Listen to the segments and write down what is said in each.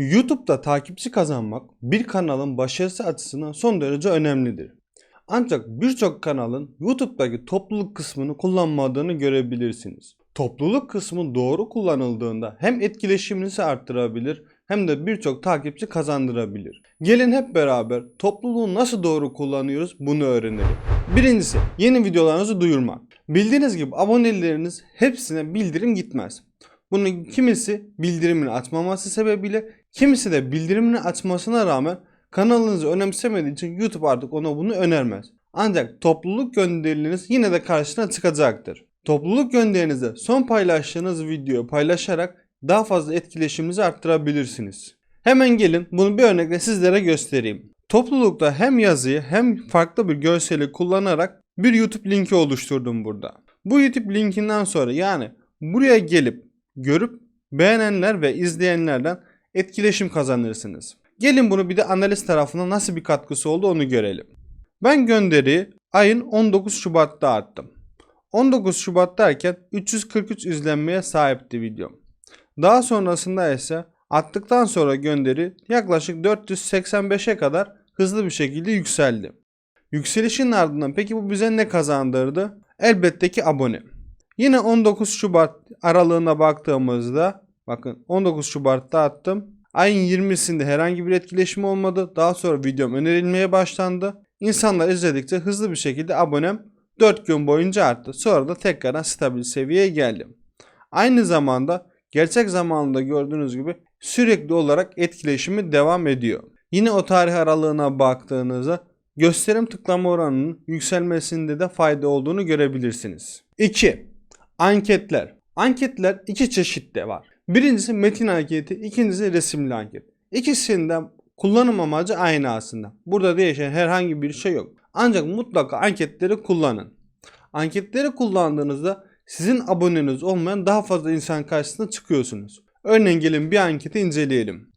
YouTube'da takipçi kazanmak bir kanalın başarısı açısından son derece önemlidir. Ancak birçok kanalın YouTube'daki topluluk kısmını kullanmadığını görebilirsiniz. Topluluk kısmı doğru kullanıldığında hem etkileşiminizi arttırabilir hem de birçok takipçi kazandırabilir. Gelin hep beraber topluluğu nasıl doğru kullanıyoruz bunu öğrenelim. Birincisi yeni videolarınızı duyurmak. Bildiğiniz gibi aboneleriniz hepsine bildirim gitmez. Bunun kimisi bildirimini açmaması sebebiyle kimisi de bildirimini açmasına rağmen kanalınızı önemsemediği için YouTube artık ona bunu önermez. Ancak topluluk gönderileriniz yine de karşısına çıkacaktır. Topluluk gönderinizde son paylaştığınız videoyu paylaşarak daha fazla etkileşiminizi arttırabilirsiniz. Hemen gelin bunu bir örnekle sizlere göstereyim. Toplulukta hem yazıyı hem farklı bir görseli kullanarak bir YouTube linki oluşturdum burada. Bu YouTube linkinden sonra yani buraya gelip görüp beğenenler ve izleyenlerden etkileşim kazanırsınız. Gelin bunu bir de analiz tarafından nasıl bir katkısı oldu onu görelim. Ben gönderiyi ayın 19 Şubat'ta attım. 19 Şubat derken 343 izlenmeye sahipti videom. Daha sonrasında ise attıktan sonra gönderi yaklaşık 485'e kadar hızlı bir şekilde yükseldi. Yükselişin ardından peki bu bize ne kazandırdı? Elbette ki abone. Yine 19 Şubat aralığına baktığımızda bakın 19 Şubat'ta attım. Ayın 20'sinde herhangi bir etkileşim olmadı. Daha sonra videom önerilmeye başlandı. İnsanlar izledikçe hızlı bir şekilde abonem 4 gün boyunca arttı. Sonra da tekrardan stabil seviyeye geldim. Aynı zamanda gerçek zamanında gördüğünüz gibi sürekli olarak etkileşimi devam ediyor. Yine o tarih aralığına baktığınızda gösterim tıklama oranının yükselmesinde de fayda olduğunu görebilirsiniz. 2. Anketler. Anketler iki çeşitte var. Birincisi metin anketi, ikincisi resimli anket. İkisinden kullanım amacı aynı aslında. Burada değişen herhangi bir şey yok. Ancak mutlaka anketleri kullanın. Anketleri kullandığınızda sizin aboneniz olmayan daha fazla insan karşısına çıkıyorsunuz. Örneğin gelin bir anketi inceleyelim.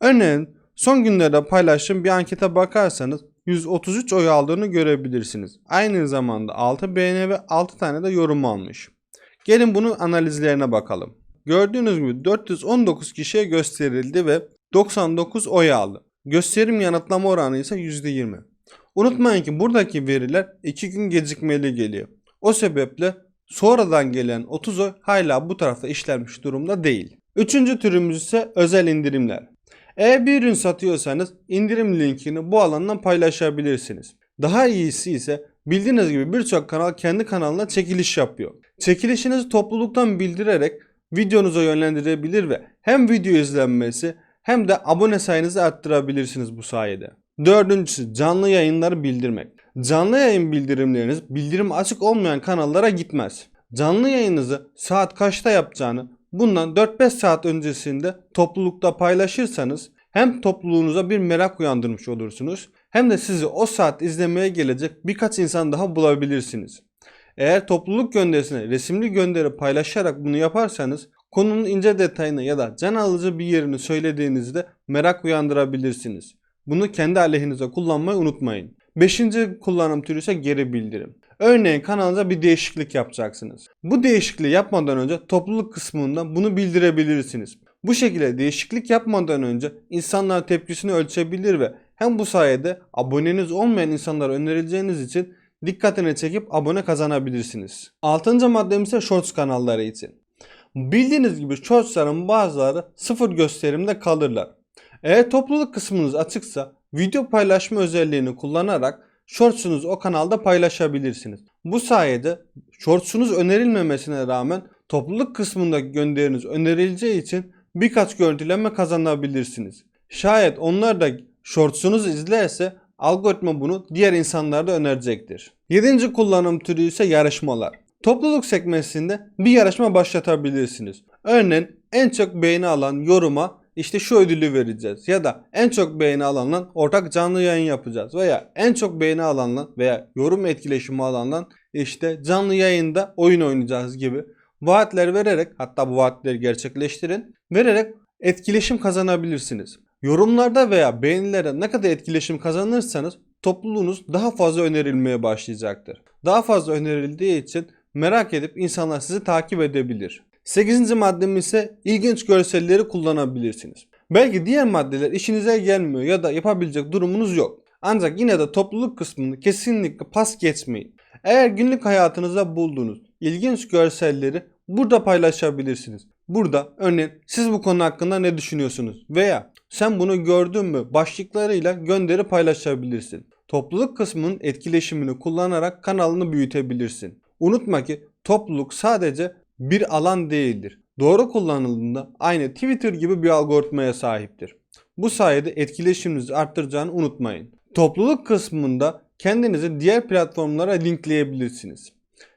Örneğin son günlerde paylaştığım bir ankete bakarsanız 133 oy aldığını görebilirsiniz. Aynı zamanda 6 beğeni ve 6 tane de yorum almış. Gelin bunun analizlerine bakalım. Gördüğünüz gibi 419 kişiye gösterildi ve 99 oy aldı. Gösterim yanıtlama oranı ise %20. Unutmayın ki buradaki veriler 2 gün gecikmeli geliyor. O sebeple sonradan gelen 30 oy hala bu tarafta işlenmiş durumda değil. Üçüncü türümüz ise özel indirimler. Eğer bir ürün satıyorsanız indirim linkini bu alandan paylaşabilirsiniz. Daha iyisi ise bildiğiniz gibi birçok kanal kendi kanalına çekiliş yapıyor. Çekilişinizi topluluktan bildirerek videonuza yönlendirebilir ve hem video izlenmesi hem de abone sayınızı arttırabilirsiniz bu sayede. Dördüncüsü canlı yayınları bildirmek. Canlı yayın bildirimleriniz bildirim açık olmayan kanallara gitmez. Canlı yayınınızı saat kaçta yapacağını bundan 4-5 saat öncesinde toplulukta paylaşırsanız hem topluluğunuza bir merak uyandırmış olursunuz hem de sizi o saat izlemeye gelecek birkaç insan daha bulabilirsiniz. Eğer topluluk gönderisine resimli gönderi paylaşarak bunu yaparsanız konunun ince detayını ya da can alıcı bir yerini söylediğinizde merak uyandırabilirsiniz. Bunu kendi aleyhinize kullanmayı unutmayın. Beşinci kullanım türü ise geri bildirim. Örneğin kanalınıza bir değişiklik yapacaksınız. Bu değişikliği yapmadan önce topluluk kısmında bunu bildirebilirsiniz. Bu şekilde değişiklik yapmadan önce insanlar tepkisini ölçebilir ve hem bu sayede aboneniz olmayan insanlara önerileceğiniz için dikkatini çekip abone kazanabilirsiniz. Altıncı maddemiz ise Shorts kanalları için. Bildiğiniz gibi Shorts'ların bazıları sıfır gösterimde kalırlar. Eğer topluluk kısmınız açıksa video paylaşma özelliğini kullanarak Shorts'unuzu o kanalda paylaşabilirsiniz. Bu sayede Shorts'unuz önerilmemesine rağmen topluluk kısmındaki gönderiniz önerileceği için birkaç görüntüleme kazanabilirsiniz. Şayet onlar da Shorts'unuzu izlerse algoritma bunu diğer insanlara da önerecektir. Yedinci kullanım türü ise yarışmalar. Topluluk sekmesinde bir yarışma başlatabilirsiniz. Örneğin en çok beğeni alan yoruma işte şu ödülü vereceğiz ya da en çok beğeni alanla ortak canlı yayın yapacağız veya en çok beğeni alanla veya yorum etkileşimi alanla işte canlı yayında oyun oynayacağız gibi vaatler vererek hatta bu vaatleri gerçekleştirin vererek etkileşim kazanabilirsiniz. Yorumlarda veya beğenilere ne kadar etkileşim kazanırsanız topluluğunuz daha fazla önerilmeye başlayacaktır. Daha fazla önerildiği için merak edip insanlar sizi takip edebilir. 8. maddemiz ise ilginç görselleri kullanabilirsiniz. Belki diğer maddeler işinize gelmiyor ya da yapabilecek durumunuz yok. Ancak yine de topluluk kısmını kesinlikle pas geçmeyin. Eğer günlük hayatınızda bulduğunuz ilginç görselleri burada paylaşabilirsiniz. Burada örneğin siz bu konu hakkında ne düşünüyorsunuz veya sen bunu gördün mü başlıklarıyla gönderi paylaşabilirsin. Topluluk kısmının etkileşimini kullanarak kanalını büyütebilirsin. Unutma ki topluluk sadece bir alan değildir. Doğru kullanıldığında aynı Twitter gibi bir algoritmaya sahiptir. Bu sayede etkileşiminizi arttıracağını unutmayın. Topluluk kısmında kendinizi diğer platformlara linkleyebilirsiniz.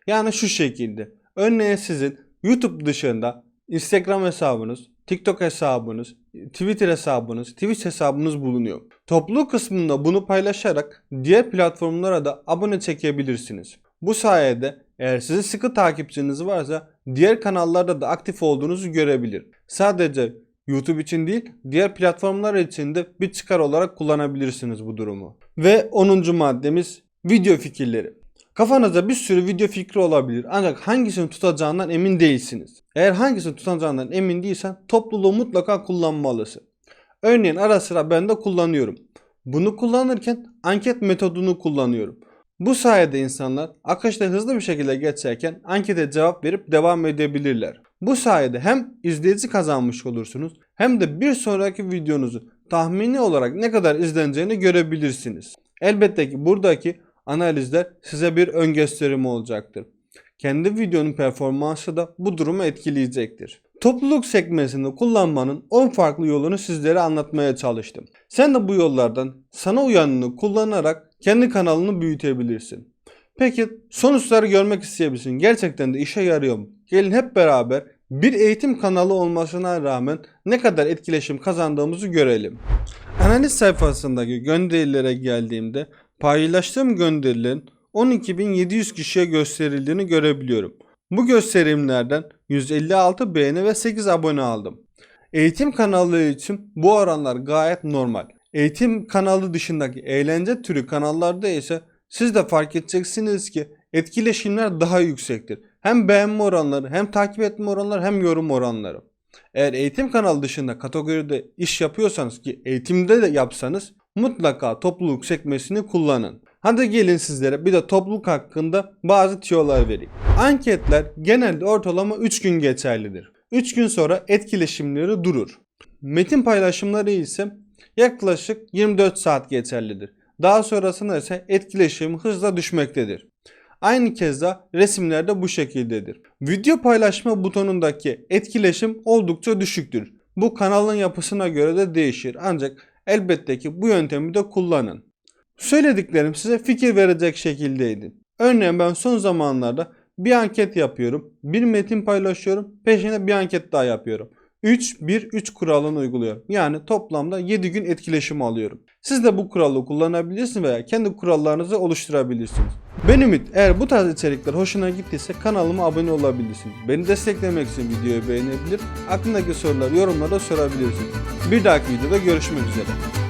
Yani şu şekilde. Örneğin sizin YouTube dışında Instagram hesabınız, TikTok hesabınız, Twitter hesabınız, Twitch hesabınız bulunuyor. Topluluk kısmında bunu paylaşarak diğer platformlara da abone çekebilirsiniz. Bu sayede eğer sizin sıkı takipçiniz varsa diğer kanallarda da aktif olduğunuzu görebilir. Sadece YouTube için değil diğer platformlar için de bir çıkar olarak kullanabilirsiniz bu durumu. Ve 10. maddemiz video fikirleri. Kafanızda bir sürü video fikri olabilir ancak hangisini tutacağından emin değilsiniz. Eğer hangisini tutacağından emin değilsen topluluğu mutlaka kullanmalısın. Örneğin ara sıra ben de kullanıyorum. Bunu kullanırken anket metodunu kullanıyorum. Bu sayede insanlar akışta hızlı bir şekilde geçerken ankete cevap verip devam edebilirler. Bu sayede hem izleyici kazanmış olursunuz hem de bir sonraki videonuzu tahmini olarak ne kadar izleneceğini görebilirsiniz. Elbette ki buradaki analizler size bir ön gösterim olacaktır. Kendi videonun performansı da bu durumu etkileyecektir. Topluluk sekmesini kullanmanın 10 farklı yolunu sizlere anlatmaya çalıştım. Sen de bu yollardan sana uyanını kullanarak kendi kanalını büyütebilirsin. Peki sonuçları görmek isteyebilirsin. Gerçekten de işe yarıyor mu? Gelin hep beraber bir eğitim kanalı olmasına rağmen ne kadar etkileşim kazandığımızı görelim. Analiz sayfasındaki gönderilere geldiğimde paylaştığım gönderilerin 12.700 kişiye gösterildiğini görebiliyorum. Bu gösterimlerden 156 beğeni ve 8 abone aldım. Eğitim kanalı için bu oranlar gayet normal. Eğitim kanalı dışındaki eğlence türü kanallarda ise siz de fark edeceksiniz ki etkileşimler daha yüksektir. Hem beğenme oranları hem takip etme oranları hem yorum oranları. Eğer eğitim kanalı dışında kategoride iş yapıyorsanız ki eğitimde de yapsanız mutlaka topluluk sekmesini kullanın. Hadi gelin sizlere bir de topluluk hakkında bazı tiyolar vereyim. Anketler genelde ortalama 3 gün geçerlidir. 3 gün sonra etkileşimleri durur. Metin paylaşımları ise yaklaşık 24 saat geçerlidir. Daha sonrasında ise etkileşim hızla düşmektedir. Aynı keza resimlerde bu şekildedir. Video paylaşma butonundaki etkileşim oldukça düşüktür. Bu kanalın yapısına göre de değişir ancak elbette ki bu yöntemi de kullanın. Söylediklerim size fikir verecek şekildeydi. Örneğin ben son zamanlarda bir anket yapıyorum, bir metin paylaşıyorum, peşine bir anket daha yapıyorum. 3-1-3 kuralını uyguluyorum. Yani toplamda 7 gün etkileşim alıyorum. Siz de bu kuralı kullanabilirsiniz veya kendi kurallarınızı oluşturabilirsiniz. Ben Ümit. Eğer bu tarz içerikler hoşuna gittiyse kanalıma abone olabilirsin. Beni desteklemek için videoyu beğenebilir, aklındaki soruları yorumlarda sorabilirsin. Bir dahaki videoda görüşmek üzere.